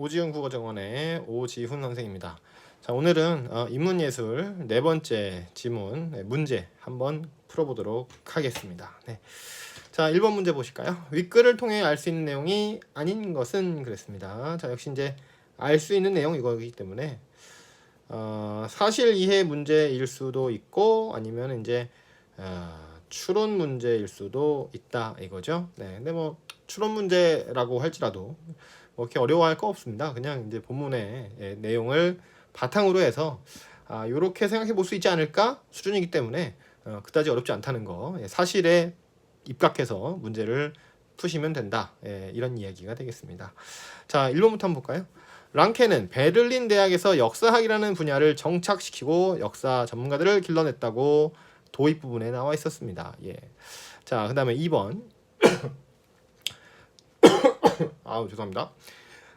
오지훈 국어정원의 오지훈 선생입니다. 자 오늘은 어, 인문예술 네 번째 지문 네, 문제 한번 풀어보도록 하겠습니다. 네. 자 1번 문제 보실까요? 윗글을 통해 알 수 있는 내용이 아닌 것은 그랬습니다. 자 역시 이제 알 수 있는 내용 이거기 때문에 어, 사실 이해 문제일 수도 있고 아니면 이제 어, 추론 문제일 수도 있다 이거죠. 네, 근데 뭐 추론 문제라고 할지라도 뭐 이렇게 어려워할 거 없습니다. 그냥 이제 본문의 예, 내용을 바탕으로 해서 아 이렇게 생각해 볼 수 있지 않을까 수준이기 때문에 어, 그다지 어렵지 않다는 거 예, 사실에 입각해서 문제를 푸시면 된다 예, 이런 이야기가 되겠습니다. 자 1번부터 한번 볼까요? 랑케는 베를린 대학에서 역사학이라는 분야를 정착시키고 역사 전문가들을 길러냈다고 도입 부분에 나와 있었습니다. 예. 자, 그 다음에 2번. 아우 죄송합니다.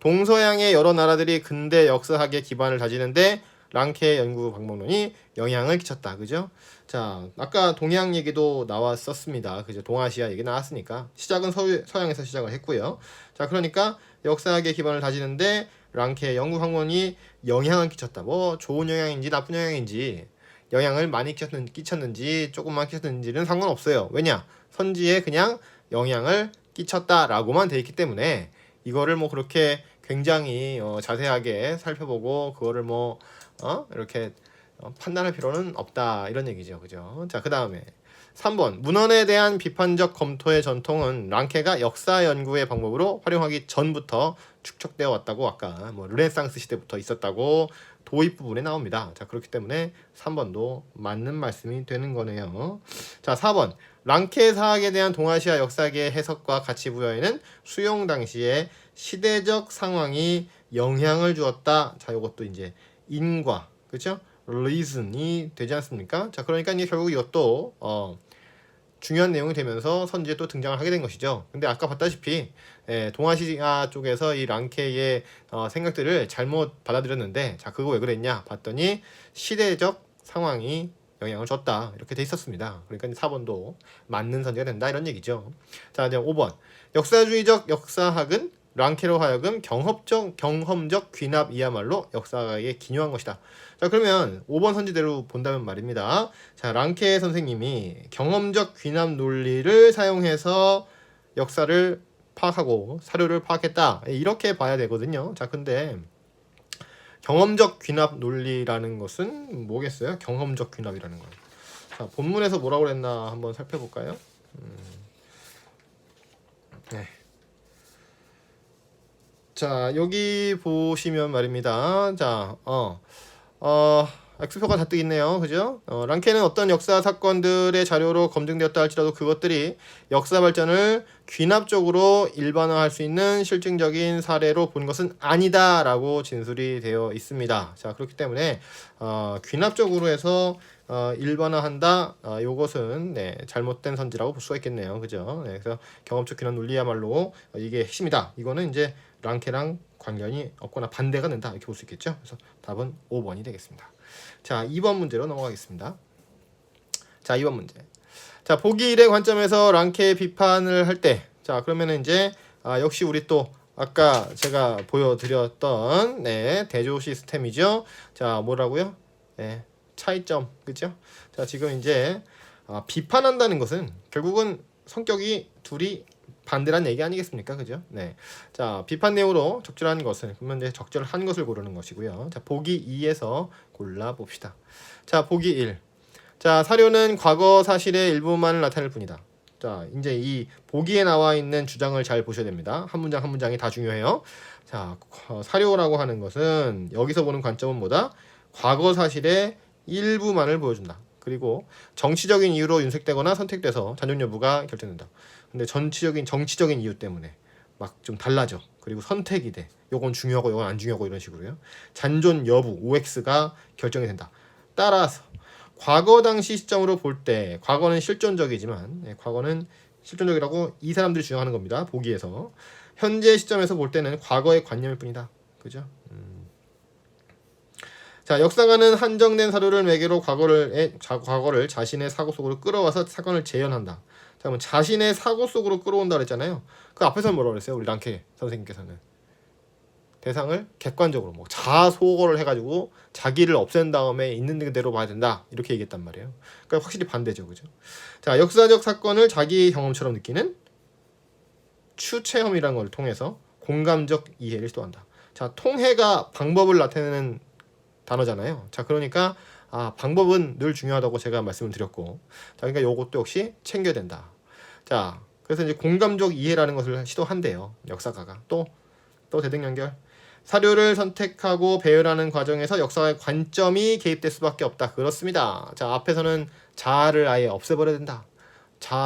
동서양의 여러 나라들이 근대 역사학의 기반을 다지는데 랑케 연구 방법론이 영향을 끼쳤다. 그죠? 자, 아까 동양 얘기도 나왔었습니다. 그죠? 동아시아 얘기 나왔으니까 시작은 서, 서양에서 시작을 했고요. 자, 그러니까 역사학의 기반을 다지는데 랑케 연구 학문이 영향을 끼쳤다. 뭐 좋은 영향인지 나쁜 영향인지 영향을 많이 끼쳤는, 끼쳤는지 조금만 끼쳤는지는 상관없어요. 왜냐? 선지에 그냥 영향을 끼쳤다라고만 돼 있기 때문에 이거를 뭐 그렇게 굉장히 어, 자세하게 살펴보고 그거를 뭐 어? 이렇게 어, 판단할 필요는 없다 이런 얘기죠. 그죠? 자, 그 다음에 3번 문헌에 대한 비판적 검토의 전통은 랑케가 역사 연구의 방법으로 활용하기 전부터 축적되어 왔다고 아까 뭐 르네상스 시대부터 있었다고 도입 부분에 나옵니다. 자, 그렇기 때문에 3번도 맞는 말씀이 되는 거네요. 자, 4번 랑케 사학에 대한 동아시아 역사계의 해석과 가치 부여에는 수용 당시에 시대적 상황이 영향을 주었다. 자, 이것도 이제 인과 그렇죠? reason이 되지 않습니까? 자, 그러니까 이제 결국 이것도 어 중요한 내용이 되면서 선지에 또 등장을 하게 된 것이죠. 근데 아까 봤다시피 예, 동아시아 쪽에서 이 랑케의 어, 생각들을 잘못 받아들였는데 자 그거 왜 그랬냐 봤더니 시대적 상황이 영향을 줬다 이렇게 돼 있었습니다. 그러니까 4번도 맞는 선지가 된다 이런 얘기죠. 자 이제 5번 역사주의적 역사학은 랑케로 하여금 경험적 경험적 귀납 이야말로 역사학에 기묘한 것이다. 자 그러면 5번 선지대로 본다면 말입니다. 자 랑케 선생님이 경험적 귀납 논리를 사용해서 역사를 파악하고 사료를 파악했다 이렇게 봐야 되거든요. 자 근데 경험적 귀납 논리라는 것은 뭐겠어요? 경험적 귀납이라는 건. 자 본문에서 뭐라고 그랬나 한번 살펴볼까요? 음. 네. 자 여기 보시면 말입니다. 자 어. 어, X표가 잔뜩 있네요. 그죠? 어, 랑케는 어떤 역사 사건들의 자료로 검증되었다 할지라도 그것들이 역사 발전을 귀납적으로 일반화할 수 있는 실증적인 사례로 본 것은 아니다라고 진술이 되어 있습니다. 자, 그렇기 때문에 어, 귀납적으로 해서 어, 일반화한다. 어, 요것은 네, 잘못된 선지라고 볼 수가 있겠네요. 그죠? 네, 그래서 경험적 귀납 논리야말로 어, 이게 핵심이다. 이거는 이제 랑케랑 관련이 없거나 반대가 된다 이렇게 볼 수 있겠죠. 그래서 답은 5번이 되겠습니다. 자, 2번 문제로 넘어가겠습니다. 자, 2번 문제. 자, 보기 1의 관점에서 랑케 비판을 할 때, 자, 그러면은 이제 아, 역시 우리 또 아까 제가 보여드렸던 네, 대조 시스템이죠. 자, 뭐라고요? 네, 차이점, 그죠? 자, 지금 이제 아, 비판한다는 것은 결국은 성격이 둘이 반대란 얘기 아니겠습니까? 그죠? 네. 자, 비판 내용으로 적절한 것을 그러면 이제 적절한 것을 고르는 것이고요. 자, 보기 2에서 골라 봅시다. 자, 보기 1. 자, 사료는 과거 사실의 일부만을 나타낼 뿐이다. 자, 이제 이 보기에 나와 있는 주장을 잘 보셔야 됩니다. 한 문장 한 문장이 다 중요해요. 자, 사료라고 하는 것은 여기서 보는 관점은 뭐다? 과거 사실의 일부만을 보여준다. 그리고 정치적인 이유로 윤색되거나 선택돼서 잔존 여부가 결정된다. 근데 전치적인 정치적인 이유 때문에 막 좀 달라져. 그리고 선택이 돼. 요건 중요하고 요건 안 중요하고 이런 식으로요. 잔존 여부 OX가 결정이 된다. 따라서 과거 당시 시점으로 볼 때 과거는 실존적이지만 네, 과거는 실존적이라고 이 사람들이 주장하는 겁니다. 보기에서 현재 시점에서 볼 때는 과거의 관념일 뿐이다. 그죠? 음. 자, 역사가는 한정된 사료를 매개로 과거를 자, 과거를 자신의 사고 속으로 끌어와서 사건을 재현한다. 그러면 자신의 사고 속으로 끌어온다 그랬잖아요. 그 앞에서 뭐라고 그랬어요? 우리 랑케 선생님께서는 대상을 객관적으로 뭐 자소거를 해가지고 자기를 없앤 다음에 있는 그대로 봐야 된다 이렇게 얘기했단 말이에요. 그러니까 확실히 반대죠, 그죠? 자 역사적 사건을 자기 경험처럼 느끼는 추체험이라는 걸 통해서 공감적 이해를 시도한다. 자 통해가 방법을 나타내는 단어잖아요. 자 그러니까 아 방법은 늘 중요하다고 제가 말씀을 드렸고, 자 그러니까 요것도 역시 챙겨야 된다. 자 그래서 이제 공감적 이해라는 것을 시도한대요. 역사가가 또 또 대등 연결. 사료를 선택하고 배열하는 과정에서 역사의 관점이 개입될 수밖에 없다. 그렇습니다. 자 앞에서는 자아를 아예 없애버려야 된다.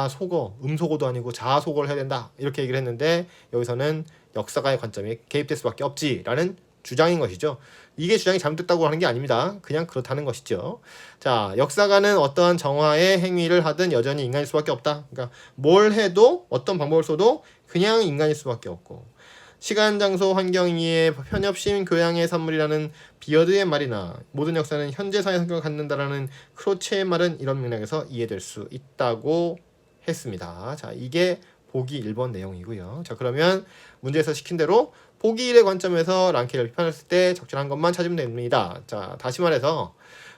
속어, 음속어도 아니고 속어를 해야 된다. 이렇게 얘기를 했는데 여기서는 역사가의 관점이 개입될 수밖에 없지라는 주장인 것이죠. 이게 주장이 잘못됐다고 하는 게 아닙니다. 그냥 그렇다는 것이죠. 자, 역사가는 어떠한 정화의 행위를 하든 여전히 인간일 수밖에 없다. 그러니까 뭘 해도 어떤 방법을 써도 그냥 인간일 수밖에 없고 시간, 장소, 환경 이해, 편협심, 교양의 산물이라는 비어드의 말이나 모든 역사는 현재 사회 성격을 갖는다라는 크로체의 말은 이런 맥락에서 이해될 수 있다고 했습니다. 자, 이게 보기 1번 내용이고요. 자, 그러면 문제에서 시킨 대로 보기 1의 관점에서 랑케를 비판했을 때 적절한 것만 찾으면 됩니다. 자, 다시 말해서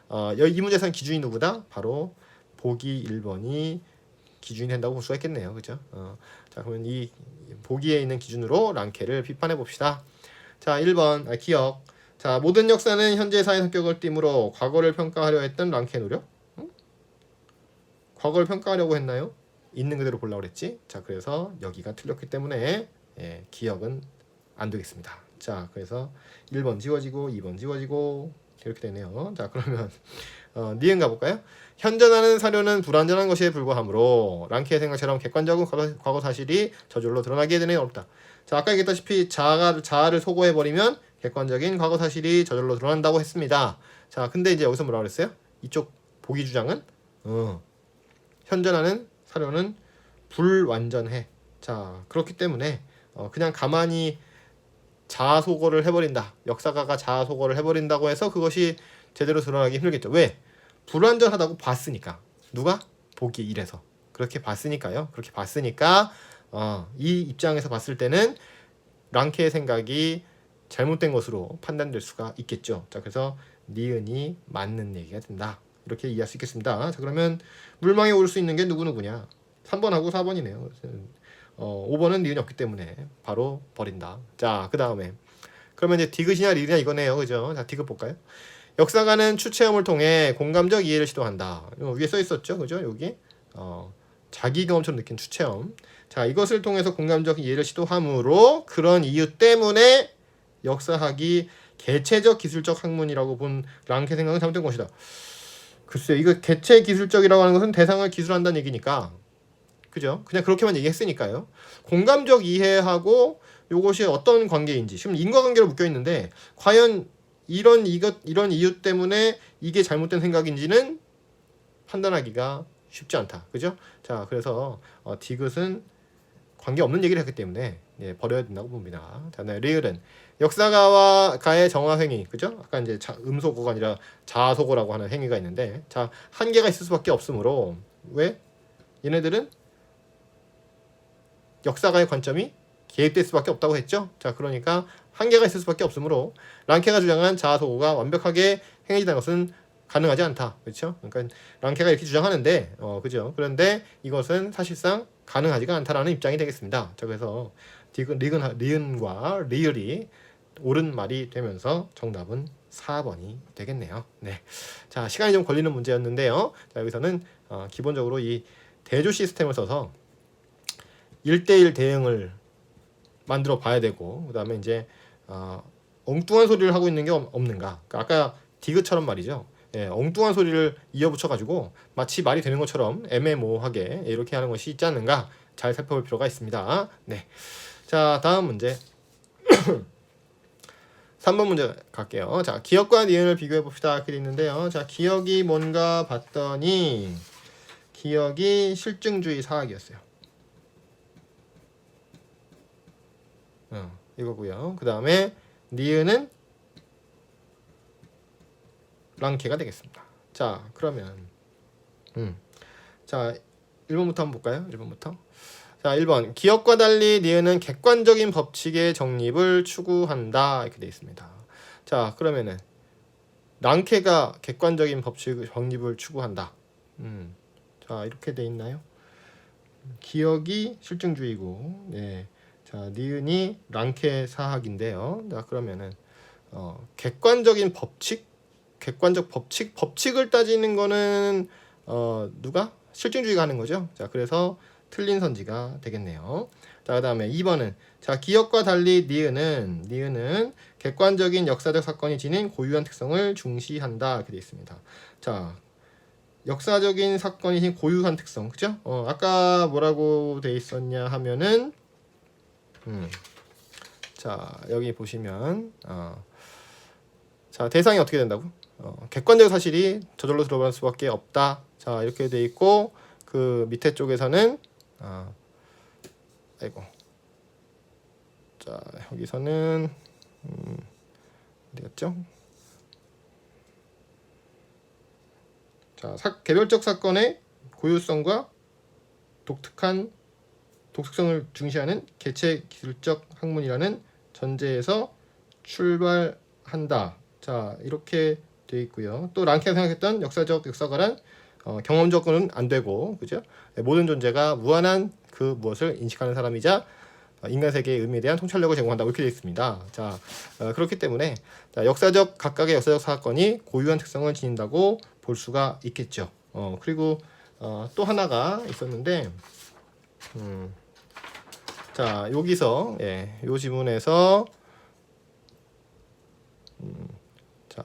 어, 이 문제에서는 기준이 누구다? 바로 보기 1번이 기준이 된다고 볼 수가 있겠네요. 그죠? 어, 자, 그러면 이 보기에 있는 기준으로 랑케를 비판해 봅시다. 자, 1번 아, 기억. 자, 모든 역사는 현재 사회 성격을 띠므로 과거를 평가하려 했던 랑케 노력. 응? 과거를 평가하려고 했나요? 있는 그대로 보려고 그랬지. 자, 그래서 여기가 틀렸기 때문에 예, 기억은 안 되겠습니다. 자, 그래서 1번 지워지고 2번 지워지고 이렇게 되네요. 자, 그러면 어, 니은 가볼까요? 현존하는 사료는 불완전한 것에 불과하므로 랑키의 생각처럼 객관적인 과거, 과거 사실이 저절로 드러나게 되는 어렵다. 자, 아까 얘기했다시피 자아가, 자아를 소거해버리면 객관적인 과거 사실이 저절로 드러난다고 했습니다. 자, 근데 이제 여기서 뭐라 그랬어요? 이쪽 보기 주장은 어, 현존하는 사료는 불완전해. 자, 그렇기 때문에 어, 그냥 가만히 자아 소거를 해버린다. 역사가가 자아 소거를 해버린다고 해서 그것이 제대로 드러나기 힘들겠죠. 왜? 불완전하다고 봤으니까. 누가? 보기 이래서 그렇게 봤으니까요. 그렇게 봤으니까 어, 이 입장에서 봤을 때는 랑케의 생각이 잘못된 것으로 판단될 수가 있겠죠. 자, 그래서 니은이 맞는 얘기가 된다. 이렇게 이해할 수 있겠습니다. 자, 그러면 물망에 올 수 있는 게 누구 누구냐? 3번하고 4번이네요. 어, 5번은 니은이 없기 때문에 바로 버린다. 자, 그 다음에 그러면 이제 디귿이냐 리이냐 이거네요. 그죠? 자, 디귿 볼까요? 역사가는 추체험을 통해 공감적 이해를 시도한다. 위에 써 있었죠, 그죠? 여기 어, 자기 경험처럼 느낀 추체험. 자, 이것을 통해서 공감적 이해를 시도함으로 그런 이유 때문에 역사학이 개체적 기술적 학문이라고 본 랑케 생각은 잘못된 것이다. 글쎄요, 이거 개체 기술적이라고 하는 것은 대상을 기술한다는 얘기니까, 그죠? 그냥 그렇게만 얘기했으니까요. 공감적 이해하고 이것이 어떤 관계인지 지금 인과관계로 묶여 있는데 과연 이런 이것 이런 이유 때문에 이게 잘못된 생각인지는 판단하기가 쉽지 않다. 그죠? 자, 그래서 어, 디귿은 관계 없는 얘기를 했기 때문에 예, 버려야 된다고 봅니다. 자, 네, 리을은 역사가와 가의 정화 행위, 그죠? 아까 이제 자, 음소거가 아니라 자소거라고 하는 행위가 있는데, 자 한계가 있을 수밖에 없으므로 왜? 얘네들은 역사가의 관점이 개입될 수밖에 없다고 했죠. 자, 그러니까 한계가 있을 수밖에 없으므로 랑케가 주장한 자아소고가 완벽하게 행해진다는 것은 가능하지 않다. 그렇죠? 그러니까 랑케가 이렇게 주장하는데 어, 그죠? 그런데 이것은 사실상 가능하지가 않다라는 입장이 되겠습니다. 자, 그래서 디귿, 리은, 리은과 리을이 옳은 말이 되면서 정답은 4번이 되겠네요. 네. 자, 시간이 좀 걸리는 문제였는데요. 자, 여기서는 어, 기본적으로 이 대조 시스템을 써서 1대1 대응을 만들어 봐야 되고 그다음에 이제 어, 엉뚱한 소리를 하고 있는 게 없- 없는가? 그러니까 아까 디귿처럼 말이죠. 예, 엉뚱한 소리를 이어붙여 가지고 마치 말이 되는 것처럼 애매모호하게 이렇게 하는 것이 있지 않는가 잘 살펴볼 필요가 있습니다. 네. 자, 다음 문제. 3번 문제 갈게요. 자, 기억과 니은을 비교해 봅시다. 이렇게 돼 있는데요. 자, 기억이 뭔가 봤더니 기억이 실증주의 사학이었어요. 어, 이거고요. 그 다음에 니은은 랑케가 되겠습니다. 자, 그러면 음. 자, 1번부터 한번 볼까요? 1번부터. 자, 1번. 기억과 달리 니은은 객관적인 법칙의 정립을 추구한다. 이렇게 돼 있습니다. 자, 그러면은 랑케가 객관적인 법칙 정립을 추구한다. 음. 자, 이렇게 돼 있나요? 기억이 실증주의고, 네. 자, 니은이 랑케 사학인데요. 자, 그러면은 어, 객관적인 법칙, 객관적 법칙, 법칙을 따지는 거는 어, 누가 실증주의가 하는 거죠. 자, 그래서 틀린 선지가 되겠네요. 자, 그다음에 2번은 자, 기억과 달리 니은은 니은은 객관적인 역사적 사건이 지닌 고유한 특성을 중시한다 이렇게 되어 있습니다. 자, 역사적인 사건이 고유한 특성, 그죠? 어, 아까 뭐라고 돼 있었냐 하면은 음. 자, 여기 보시면 어, 자, 대상이 어떻게 된다고? 어, 객관적 사실이 저절로 들어갈 수밖에 없다. 자, 이렇게 돼 있고 그 밑에 쪽에서는 아, 아이고. 자, 여기서는 음, 어디였죠? 자, 사, 개별적 사건의 고유성과 독특한 독특성을 중시하는 개체 기술적 학문이라는 전제에서 출발한다. 자, 이렇게 돼 있고요. 또 랑케가 생각했던 역사적 역사가란 어, 경험적으로는 안 되고, 그죠? 네, 모든 존재가 무한한 그 무엇을 인식하는 사람이자 어, 인간 세계의 의미에 대한 통찰력을 제공한다고 이렇게 되어 있습니다. 자, 어, 그렇기 때문에 자, 역사적 각각의 역사적 사건이 고유한 특성을 지닌다고 볼 수가 있겠죠. 어, 그리고 어, 또 하나가 있었는데, 음, 자 여기서 예, 요 지문에서 음, 자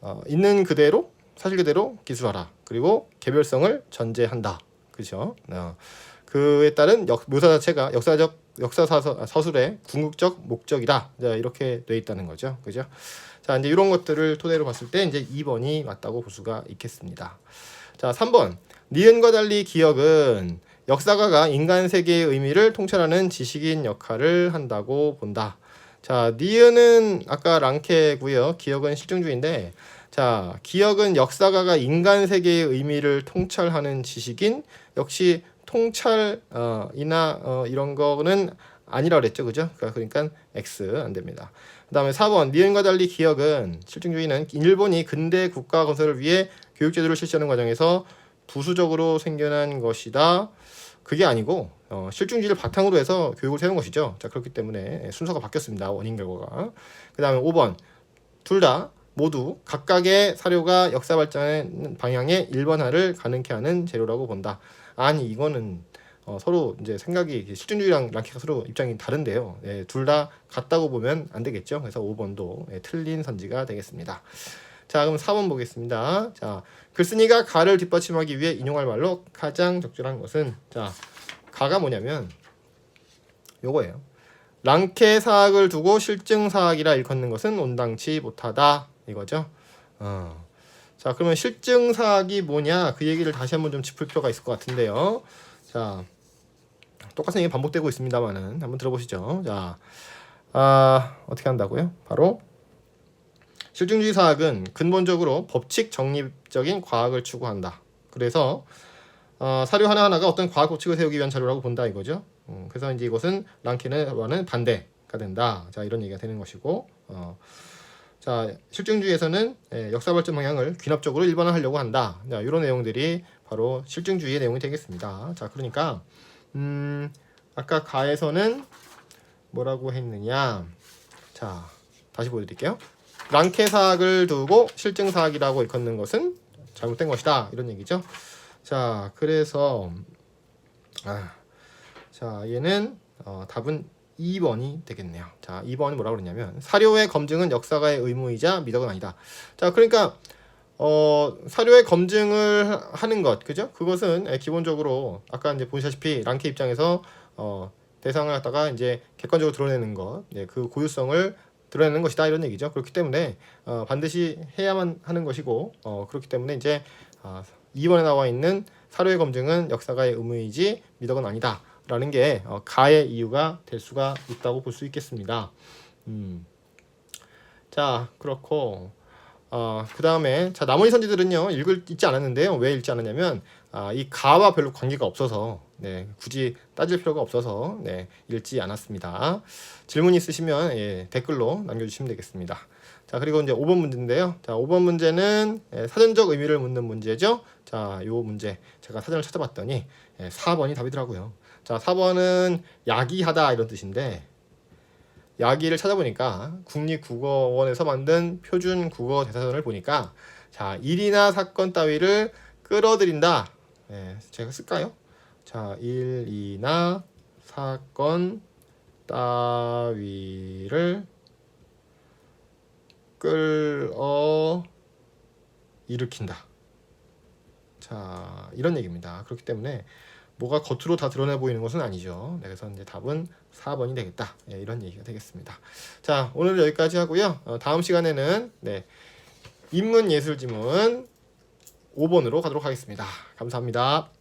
어, 있는 그대로 사실 그대로 기술하라. 그리고 개별성을 전제한다. 그죠? 어, 그에 따른 역, 묘사 자체가 역사적 역사 사서, 서술의 궁극적 목적이다. 자, 이렇게 돼 있다는 거죠. 그죠? 자, 이제 이런 것들을 토대로 봤을 때 이제 2번이 맞다고 볼 수가 있겠습니다. 자, 3번. 니은과 달리 기억은 역사가가 인간 세계의 의미를 통찰하는 지식인 역할을 한다고 본다. 자, 니은은 아까 랑케고요. 기억은 실증주의인데 자, 기억은 역사가가 인간 세계의 의미를 통찰하는 지식인 역시 통찰 어, 이나 어, 이런 거는 아니라 그랬죠. 그죠? 그러니까 X 안 됩니다. 그 다음에 4번 니은과 달리 기억은 실증주의는 일본이 근대 국가 건설을 위해 교육 제도를 실시하는 과정에서 부수적으로 생겨난 것이다. 그게 아니고 어, 실증주의를 바탕으로 해서 교육을 세운 것이죠. 자 그렇기 때문에 순서가 바뀌었습니다. 원인 결과가. 그 다음에 5번 둘 다 모두 각각의 사료가 역사 발전의 방향의 일반화를 가능케 하는 재료라고 본다. 아니 이거는 어, 서로 이제 생각이 실증주의랑 랑키가 서로 입장이 다른데요. 예, 둘 다 같다고 보면 안 되겠죠. 그래서 5번도 예, 틀린 선지가 되겠습니다. 자, 그럼 4번 보겠습니다. 자, 글쓴이가 가를 뒷받침하기 위해 인용할 말로 가장 적절한 것은 자, 가가 뭐냐면 요거예요. 랑케 사학을 두고 실증 사학이라 일컫는 것은 온당치 못하다 이거죠. 어. 자, 그러면 실증 사학이 뭐냐 그 얘기를 다시 한번 좀 짚을 필요가 있을 것 같은데요. 자, 똑같은 얘기 반복되고 있습니다만은 한번 들어보시죠. 자, 아, 어떻게 한다고요? 바로 실증주의 사학은 근본적으로 법칙 정립적인 과학을 추구한다. 그래서 어, 사료 하나하나가 어떤 과학 법칙을 세우기 위한 자료라고 본다 이거죠. 음, 그래서 이제 이것은 랑케는와는 반대가 된다. 자 이런 얘기가 되는 것이고, 어, 자 실증주의에서는 예, 역사 발전 방향을 귀납적으로 일반화하려고 한다. 자 이런 내용들이 바로 실증주의의 내용이 되겠습니다. 자 그러니까 음, 아까 가에서는 뭐라고 했느냐? 자 다시 보여드릴게요. 랑케 사학을 두고 실증 사학이라고 일컫는 것은 잘못된 것이다 이런 얘기죠. 자 그래서 아, 자 얘는 어, 답은 2번이 되겠네요. 자 2번은 뭐라고 그러냐면 사료의 검증은 역사가의 의무이자 미덕은 아니다. 자 그러니까 어, 사료의 검증을 하는 것 그죠? 그것은 예, 기본적으로 아까 이제 보시다시피 랑케 입장에서 어, 대상을 갖다가 이제 객관적으로 드러내는 것, 예, 그 고유성을 드러내는 것이다 이런 얘기죠. 그렇기 때문에 어, 반드시 해야만 하는 것이고 어, 그렇기 때문에 이제 어, 2번에 나와 있는 사료의 검증은 역사가의 의무이지 미덕은 아니다라는 게 어, 가의 이유가 될 수가 있다고 볼 수 있겠습니다. 음. 자 그렇고 어, 그 다음에 자 나머지 선지들은요 읽을 읽지 않았는데요 왜 읽지 않았냐면 아, 이 가와 별로 관계가 없어서 네, 굳이 따질 필요가 없어서 네, 읽지 않았습니다. 질문 있으시면 예, 댓글로 남겨주시면 되겠습니다. 자 그리고 이제 5번 문제인데요. 자 5번 문제는 예, 사전적 의미를 묻는 문제죠. 자 요 문제 제가 사전을 찾아봤더니 예, 4번이 답이더라고요. 자 4번은 야기하다 이런 뜻인데 야기를 찾아보니까 국립국어원에서 만든 표준 국어 대사전을 보니까 자 일이나 사건 따위를 끌어들인다. 예, 제가 쓸까요? 자 일이나 사건 따위를 끌어 일으킨다. 자 이런 얘기입니다. 그렇기 때문에 뭐가 겉으로 다 드러내 보이는 것은 아니죠. 네, 그래서 이제 답은 4번이 되겠다. 예, 이런 얘기가 되겠습니다. 자 오늘 여기까지 하고요. 어, 다음 시간에는 네, 인문 예술 지문 5번으로 가도록 하겠습니다. 감사합니다.